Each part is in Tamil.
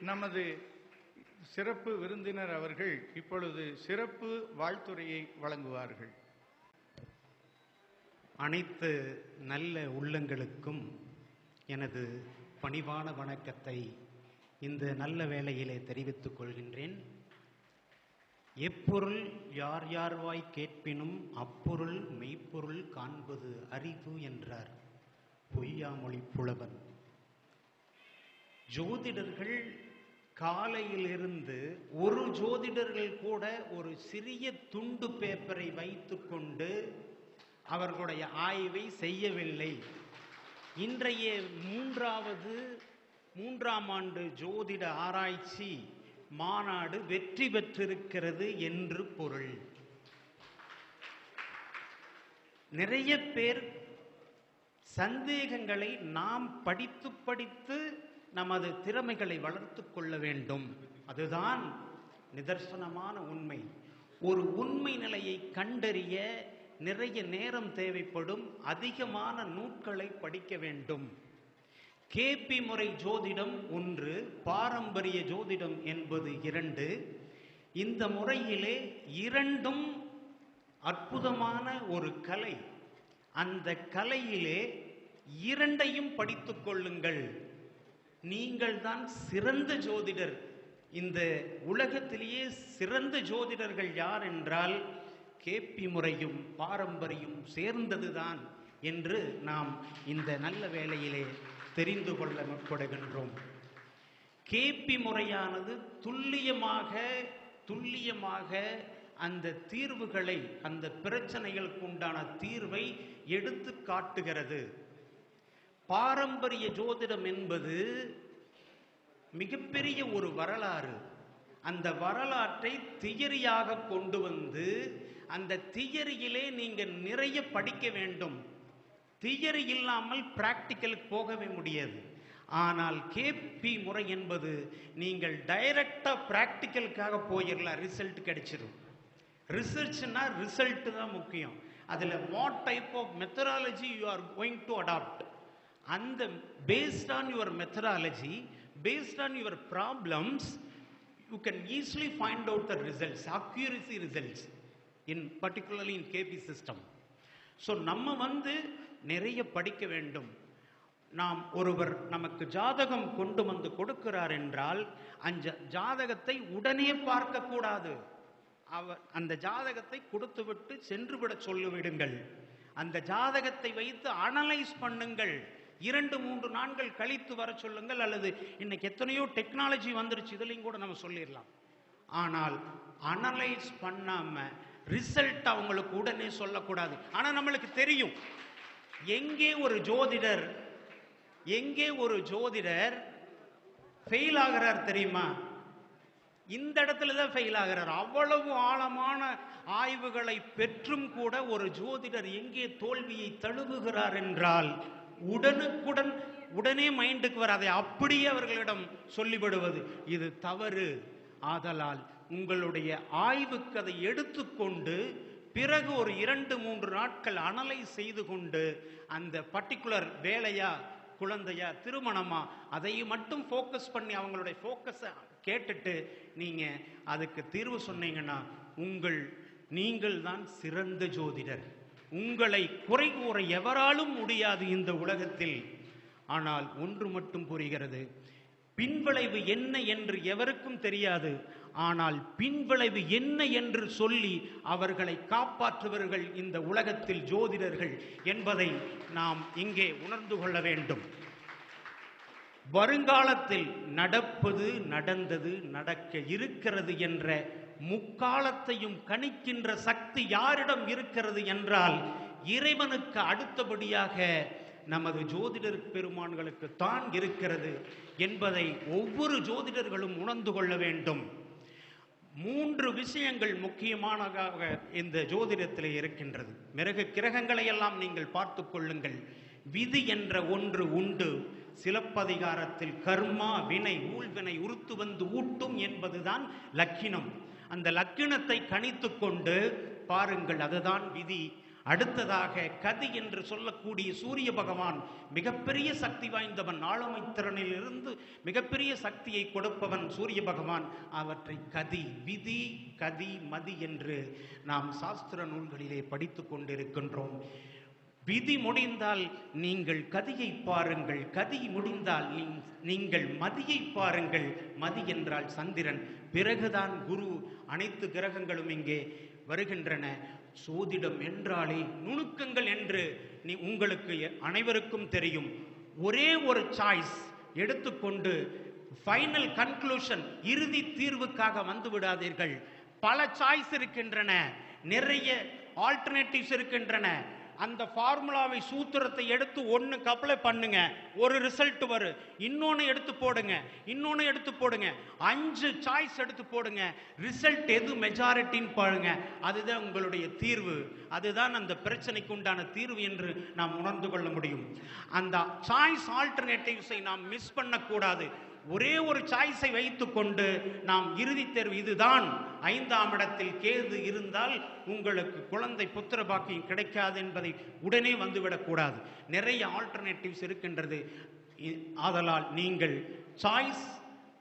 நமது சிறப்பு விருந்தினர் அவர்கள் இப்பொழுது சிறப்பு வாழ்த்துறையை வழங்குவார்கள். அனைத்து நல்ல உள்ளங்களுக்கும் எனது பணிவான வணக்கத்தை இந்த நல்ல வேளையிலே தெரிவித்துக் கொள்கின்றேன். எப்பொருள் யார் யார்வாய் கேட்பினும் அப்பொருள் மெய்ப்பொருள் காண்பது அறிவு என்றார் பொய்யாமொழி புலவன். ஜோதிடர்கள் காலையிலிருந்து ஒரு ஜோதிடர்கள் கூட ஒரு சிறிய துண்டு பேப்பரை வைத்துக்கொண்டு அவர்களுடைய ஆய்வை செய்யவில்லை. இன்றைய மூன்றாவது மூன்றாம் ஆண்டு ஜோதிட ஆராய்ச்சி மாநாடு வெற்றி பெற்றிருக்கிறது என்று பொருள். நிறைய பேர் சந்தேகங்களை நாம் படித்து படித்து நமது திறமைகளை வளர்த்து கொள்ள வேண்டும். அதுதான் நிதர்சனமான உண்மை. ஒரு உண்மை நிலையை கண்டறிய நிறைய நேரம் தேவைப்படும். அதிகமான நூட்களை படிக்க வேண்டும். கேபி முறை ஜோதிடம் ஒன்று பாரம்பரிய ஜோதிடம் என்பது இரண்டு. இந்த முறையிலே இரண்டும் அற்புதமான ஒரு கலை. அந்த கலையிலே இரண்டையும் படித்துக் கொள்ளுங்கள். நீங்கள் தான் சிறந்த ஜோதிடர். இந்த உலகத்திலேயே சிறந்த ஜோதிடர்கள் யார் என்றால் கேபி முறையும் பாரம்பரியம் சேர்ந்ததுதான் என்று நாம் இந்த நல்ல வேளையிலே தெரிந்து கொள்ள முற்படுகின்றோம். கேபி முறையானது துல்லியமாக துல்லியமாக அந்த தீர்வுகளை அந்த பிரச்சனைகளுக்கு உண்டான தீர்வை எடுத்து காட்டுகிறது. பாரம்பரிய ஜோதிடம் என்பது மிகப்பெரிய ஒரு வரலாறு. அந்த வரலாற்றை தியரியாக கொண்டு வந்து அந்த தியரியிலே நீங்கள் நிறைய படிக்க வேண்டும். தியரி இல்லாமல் பிராக்டிக்கலுக்கு போகவே முடியாது. ஆனால் கேபி முறை என்பது நீங்கள் டைரக்டாக பிராக்டிக்கலுக்காக போயிடலாம் ரிசல்ட் கிடைச்சிடும் ரிசர்ச்னா ரிசல்ட் தான் முக்கியம். அதில் what type of methodology you are going to adopt அந்த based on your methodology based on your problems you can easily find out the results accuracy results in particularly in KP system so நம்ம வந்து நிறைய படிக்க வேண்டும். நாம் ஒருவர் நமக்கு ஜாதகம் கொண்டு வந்து கொடுக்கிறார் என்றால் அந்த ஜாதகத்தை உடனே பார்க்கக்கூடாது. அவர் அந்த ஜாதகத்தை கொடுத்துவிட்டு சென்றுவிட சொல்லிவிடுங்கள். அந்த ஜாதகத்தை வைத்து அனலைஸ் பண்ணுங்கள். இரண்டு மூன்று நாட்கள் கழித்து வர சொல்லுங்கள் அல்லது இன்னைக்கு எத்தனையோ டெக்னாலஜி வந்துருச்சு இதுலையும் கூட நம்ம சொல்லிடலாம். ஆனால் அனலைஸ் பண்ணாம ரிசல்ட் அவங்களுக்கு உடனே சொல்லக்கூடாது. ஆனால் நம்மளுக்கு தெரியும். எங்கே ஒரு ஜோதிடர் எங்கே ஒரு ஜோதிடர் ஃபெயில் ஆகிறார் தெரியுமா? இந்த இடத்துல தான் ஃபெயில் ஆகிறார். அவ்வளவு ஆழமான ஆய்வுகளை பெற்றும் கூட ஒரு ஜோதிடர் எங்கே தோல்வியை தழுவுகிறார் என்றால் உடனுக்குடன் உடனே மைண்டுக்கு வர அதை அப்படியே அவர்களிடம் சொல்லிவிடுவது இது தவறு. ஆதலால் உங்களுடைய ஆய்வுக்கு அதை எடுத்துக்கொண்டு பிறகு ஒரு இரண்டு மூன்று நாட்கள் அனலை செய்து கொண்டு அந்த பர்டிகுலர் வேலையா குழந்தையா திருமணமா அதை மட்டும் ஃபோக்கஸ் பண்ணி அவங்களுடைய ஃபோக்கஸை கேட்டுட்டு நீங்க அதுக்கு தீர்வு சொன்னீங்கன்னா உங்கள் நீங்கள் தான் சிறந்த ஜோதிடர். உங்களை குறை கூற எவராலும் முடியாது இந்த உலகத்தில். ஆனால் ஒன்று மட்டும் புரிகிறது. பின்விளைவு என்ன என்று எவருக்கும் தெரியாது. ஆனால் பின்விளைவு என்ன என்று சொல்லி அவர்களை காப்பாற்றுவர்கள் இந்த உலகத்தில் ஜோதிடர்கள் என்பதை நாம் இங்கே உணர்ந்து கொள்ள வேண்டும். வருங்காலத்தில் நடப்பது நடந்தது நடக்க இருக்கிறது என்ற முக்காலத்தையும் கணிக்கின்ற சக்தி யாரிடம் இருக்கிறது என்றால் இறைவனுக்கு அடுத்தபடியாக நமது ஜோதிடர் பெருமான்களுக்கு தான் இருக்கிறது என்பதை ஒவ்வொரு ஜோதிடர்களும் உணர்ந்து கொள்ள வேண்டும். மூன்று விஷயங்கள் முக்கியமானதாக இந்த ஜோதிடத்தில் இருக்கின்றது. மிருக கிரகங்களை எல்லாம் நீங்கள் பார்த்து கொள்ளுங்கள். விதி என்ற ஒன்று உண்டு. சிலப்பதிகாரத்தில் கர்மா வினை ஊழ்வினை உறுத்து வந்து ஊட்டும் என்பதுதான் லக்கினம். அந்த லக்கினத்தை கணித்து கொண்டு பாருங்கள் அதுதான் விதி. அடுத்ததாக கதி என்று சொல்லக்கூடிய சூரிய பகவான் மிகப்பெரிய சக்தி வாய்ந்தவன் ஆளுமை திறனிலிருந்து மிகப்பெரிய சக்தியை கொடுப்பவன் சூரிய பகவான். அவற்றை கதி விதி கதி மதி என்று நாம் சாஸ்திர நூல்களிலே படித்து கொண்டிருக்கின்றோம். விதி முடிந்தால் நீங்கள் கதியை பாருங்கள். கதி முடிந்தால் நீங்கள் மதியை பாருங்கள். மதி என்றால் சந்திரன். பிறகுதான் குரு. அனைத்து கிரகங்களும் இங்கே வருகின்றன. சோதிடம் என்றாலே நுணுக்கங்கள் என்று நீ உங்களுக்கு அனைவருக்கும் தெரியும். ஒரே ஒரு சாய்ஸ் எடுத்துக்கொண்டு ஃபைனல் கன்க்ளூஷன் இறுதி தீர்வுக்காக வந்து விடாதீர்கள். பல சாய்ஸ் இருக்கின்றன. நிறைய ஆல்டர்னேட்டிவ்ஸ் இருக்கின்றன. அந்த ஃபார்முலாவை சூத்திரத்தை எடுத்து ஒன்றுக்கு அப்ளை பண்ணுங்க. ஒரு ரிசல்ட் வரும். இன்னொன்று எடுத்து போடுங்க. இன்னொன்று எடுத்து போடுங்க. அஞ்சு சாய்ஸ் எடுத்து போடுங்க. ரிசல்ட் எது மெஜாரிட்டின்னு பாருங்க. அதுதான் உங்களுடைய தீர்வு. அதுதான் அந்த பிரச்சனைக்கு உண்டான தீர்வு என்று நாம் உணர்ந்து கொள்ள முடியும். அந்த சாய்ஸ் ஆல்டர்னேட்டிவ்ஸை நாம் மிஸ் பண்ணக்கூடாது. ஒரே ஒரு சாய்ஸை வைத்துக்கொண்டு நாம் இறுதித் தேர்வு இதுதான். ஐந்தாம் இடத்தில் கேது இருந்தால் உங்களுக்கு குழந்தை புத்திர பாக்கியம் கிடைக்காது என்பதை உடனே வந்துவிடக்கூடாது நிறைய ஆல்டர்னேட்டிவ்ஸ் இருக்கின்றது. இ- ஆதலால் நீங்கள் சாய்ஸ்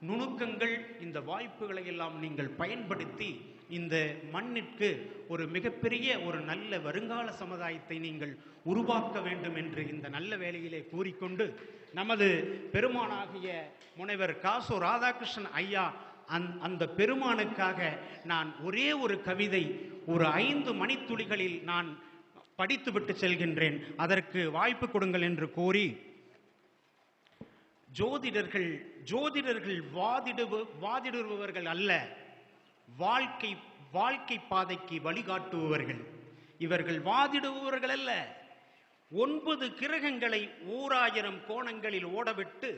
நுணுக்கங்கள் இந்த வாய்ப்புகளை எல்லாம் நீங்கள் பயன்படுத்தி இந்த மண்ணிற்கு ஒரு மிகப்பெரிய ஒரு நல்ல வருங்கால சமுதாயத்தை நீங்கள் உருவாக்க வேண்டும் என்று இந்த நல்ல வேலையிலே கூறிக்கொண்டு நமது பெருமானாகிய முனைவர் காசு ராதாகிருஷ்ணன் ஐயா அந் அந்த பெருமானுக்காக நான் ஒரே ஒரு கவிதை ஒரு ஐந்து மணித்துளிகளில் நான் படித்துவிட்டு செல்கின்றேன். அதற்கு வாய்ப்பு கொடுங்கள் என்று கோரி ஜோதிடர்கள் ஜோதிடர்கள் வாதிடு வாதிடுபவர்கள் அல்ல. வாழ்க்கை வாழ்க்கை பாதைக்கு வழிகாட்டுபவர்கள். இவர்கள் வாதிடுபவர்கள் அல்ல ஒன்பது கிரகங்களை ஓராயிரம் கோணங்களில் ஓடவிட்டு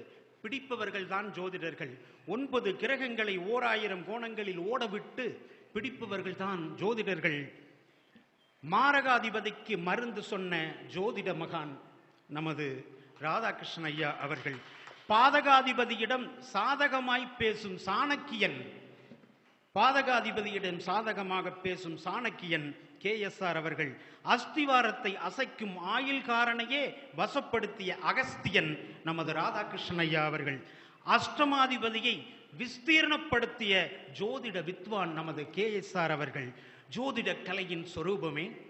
பிடிப்பவர்கள் தான் ஜோதிடர்கள். ஒன்பது கிரகங்களை ஓராயிரம் கோணங்களில் ஓடவிட்டு பிடிப்பவர்கள் தான் ஜோதிடர்கள். மாரகாதிபதிக்கு மருந்து சொன்ன ஜோதிட மகான் நமது ராதாகிருஷ்ணன் ஐயா அவர்கள் பாதகாதிபதியிடம் சாதகமாய் பேசும் சாணக்கியன் பாதகாதிபதியிடம் சாதகமாக பேசும் சாணக்கியன் கே எஸ் ஆர் அவர்கள் அஸ்திவாரத்தை அசைக்கும் ஆயுள்காரனையே வசப்படுத்திய அகஸ்தியன் நமது ராதாகிருஷ்ணன் ஐயா அவர்கள். அஷ்டமாதிபதியை விஸ்தீர்ணப்படுத்திய ஜோதிட வித்வான் நமது கே எஸ் ஆர் அவர்கள். ஜோதிட கலையின் சொரூபமே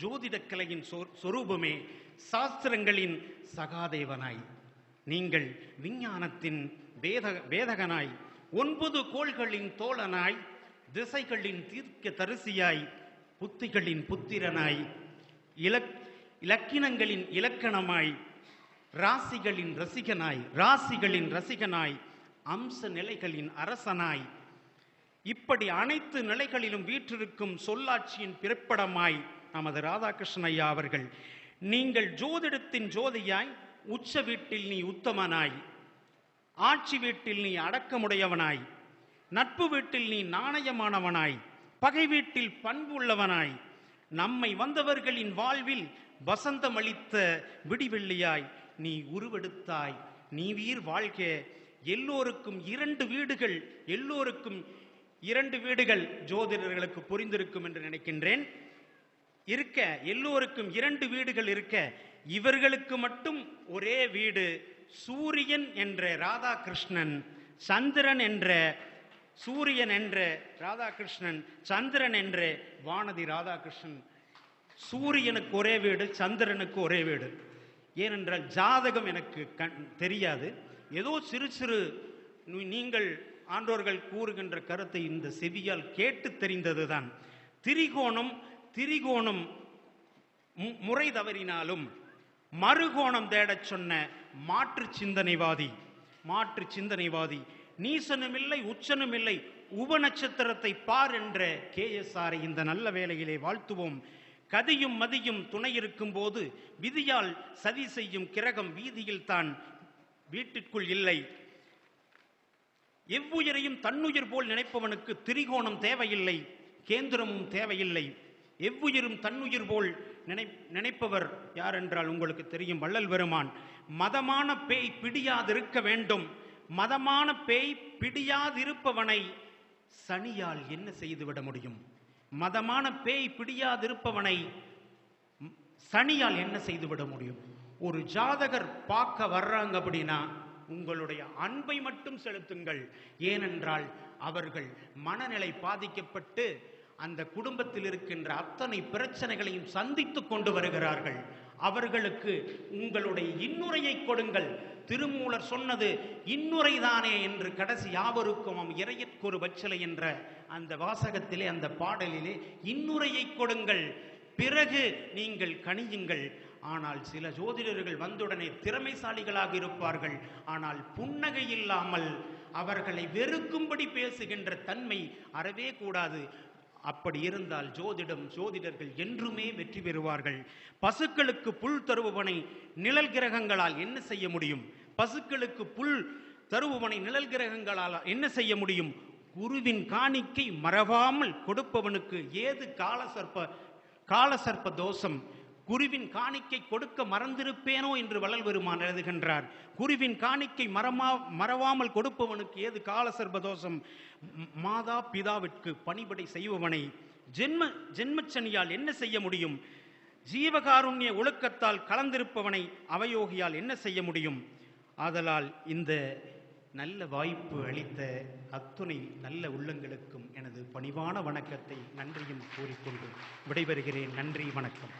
ஜோதிட கலையின் சொ- சொரூபமே சாஸ்திரங்களின் சகாதேவனாய். நீங்கள் விஞ்ஞானத்தின் வேத வேதகனாய் ஒன்பது கோள்களின் தோழனாய் திசைகளின் தீர்க்க தரிசியாய் புத்திகளின் புத்திரனாய் இலக் இலக்கினங்களின் இலக்கணமாய் ராசிகளின் ரசிகனாய் ராசிகளின் ரசிகனாய் அம்ச நிலைகளின் அரசனாய் இப்படி அனைத்து நிலைகளிலும் வீற்றிருக்கும் சொல்லாட்சியின் பிறப்படமாய் நமது ராதாகிருஷ்ண ஐயா அவர்கள் நீங்கள் ஜோதிடத்தின் ஜோதியாய் உச்ச வீட்டில் நீ உத்தமனாய் ஆட்சி வீட்டில் நீ அடக்கமுடையவனாய் நட்பு வீட்டில் நீ நாணயமானவனாய் பகை வீட்டில் பண்பு உள்ளவனாய் நம்மை வந்தவர்களின் வாழ்வில் வசந்தமளித்த விடிவெள்ளியாய் நீ உருவெடுத்தாய். நீ வீர் வாழ்க. எல்லோருக்கும் இரண்டு வீடுகள் எல்லோருக்கும் இரண்டு வீடுகள் ஜோதிடர்களுக்கு புரிந்திருக்கும் என்று நினைக்கின்றேன். இருக்க எல்லோருக்கும் இரண்டு வீடுகள் இருக்க இவர்களுக்கு மட்டும் ஒரே வீடு. சூரியன் என்ற ராதாகிருஷ்ணன் சந்திரன் என்ற சூரியன் என்று ராதாகிருஷ்ணன் சந்திரன் என்று வானதி ராதாகிருஷ்ணன். சூரியனுக்கு ஒரே வீடு சந்திரனுக்கு ஒரே வீடு. ஏனென்றால் ஜாதகம் எனக்கு கண் தெரியாது. ஏதோ சிறு சிறு நீங்கள் ஆண்டோர்கள் கூறுகின்ற கருத்தை இந்த செவியால் கேட்டு தெரிந்ததுதான். திரிகோணம் திரிகோணம் மு- முறை தவறினாலும் மறுகோணம் தேடச் சொன்ன மாற்று சிந்தனைவாதி மாற்று சிந்தனைவாதி நீசனுமில்லை உச்சனுமில்லை. உப நட்சத்திரத்தை பார் என்ற கே எஸ் இந்த நல்ல வேளையிலே வாழ்த்துவோம். கதியும் மதியும் துணை இருக்கும் போது விதியால் சதி செய்யும் கிரகம் வீதியில் தான் வீட்டிற்குள் இல்லை. எவ்வுயிரையும் தன்னுயிர் போல் நினைப்பவனுக்கு திரிகோணம் தேவையில்லை கேந்திரமும் தேவையில்லை. எவ்வுயிரும் தன்னுயிர் போல் நினை நினைப்பவர் யார் என்றால் உங்களுக்கு தெரியும் வள்ளல் பெருமான். மதமான பேய் பிடியாதிருக்க வேண்டும். மதமான பேய் பிடியாதிருப்பவனை சனியால் என்ன செய்துவிட முடியும்? மதமான பேய் பிடியாதிருப்பவனை சனியால் என்ன செய்துவிட முடியும்? ஒரு ஜாதகர் பார்க்க வர்றாங்க அப்படின்னா உங்களுடைய அன்பை மட்டும் செலுத்துங்கள். ஏனென்றால் அவர்கள் மனநிலை பாதிக்கப்பட்டு அந்த குடும்பத்தில் இருக்கின்ற அத்தனை பிரச்சனைகளையும் சந்தித்து கொண்டு வருகிறார்கள். அவர்களுக்கு உங்களுடைய இன்னுரையை கொடுங்கள். திருமூலர் சொன்னது இன்னுரைதானே என்று கடைசி யாவருக்கும் அவன் இறையற்கொரு பச்சலை என்ற அந்த வாசகத்திலே அந்த பாடலிலே இன்னுரையை கொடுங்கள். பிறகு நீங்கள் கணியுங்கள் ஆனால் சில ஜோதிடர்கள் வந்தவுடனே திறமைசாலிகளாக இருப்பார்கள். ஆனால் புன்னகை இல்லாமல் அவர்களை வெறுக்கும்படி பேசுகின்ற தன்மை அறவே கூடாது. அப்படி இருந்தால் ஜோதிடம் ஜோதிடர்கள் என்றுமே வெற்றி பெறுவார்கள். பசுக்களுக்கு புல் தருபவனை நிழல் கிரகங்களால் என்ன செய்ய முடியும்? பசுக்களுக்கு புல் தருபவனை நிழல் கிரகங்களால் என்ன செய்ய முடியும்? குருவின் காணிக்கை மறவாமல் கொடுப்பவனுக்கு ஏது காலசர்ப்ப காலசர்ப்ப தோஷம்? குருவின் காணிக்கை கொடுக்க மறந்திருப்பேனோ என்று வளல் பெருமான் எழுதுகின்றார். குருவின் காணிக்கை மறமா மறவாமல் கொடுப்பவனுக்கு ஏது கால சர்பதோஷம் மாதா பிதாவிற்கு பணிபடை செய்பவனை ஜென்ம ஜென்மச்சனியால் என்ன செய்ய முடியும்? ஜீவகாருண்ய ஒழுக்கத்தால் கலந்திருப்பவனை அவயோகியால் என்ன செய்ய முடியும்? ஆதலால் இந்த நல்ல வாய்ப்பு அளித்த அத்துணை நல்ல உள்ளங்களுக்கும் எனது பணிவான வணக்கத்தை நன்றியும் கூறிக்கொண்டு விடைபெறுகிறேன். நன்றி வணக்கம்.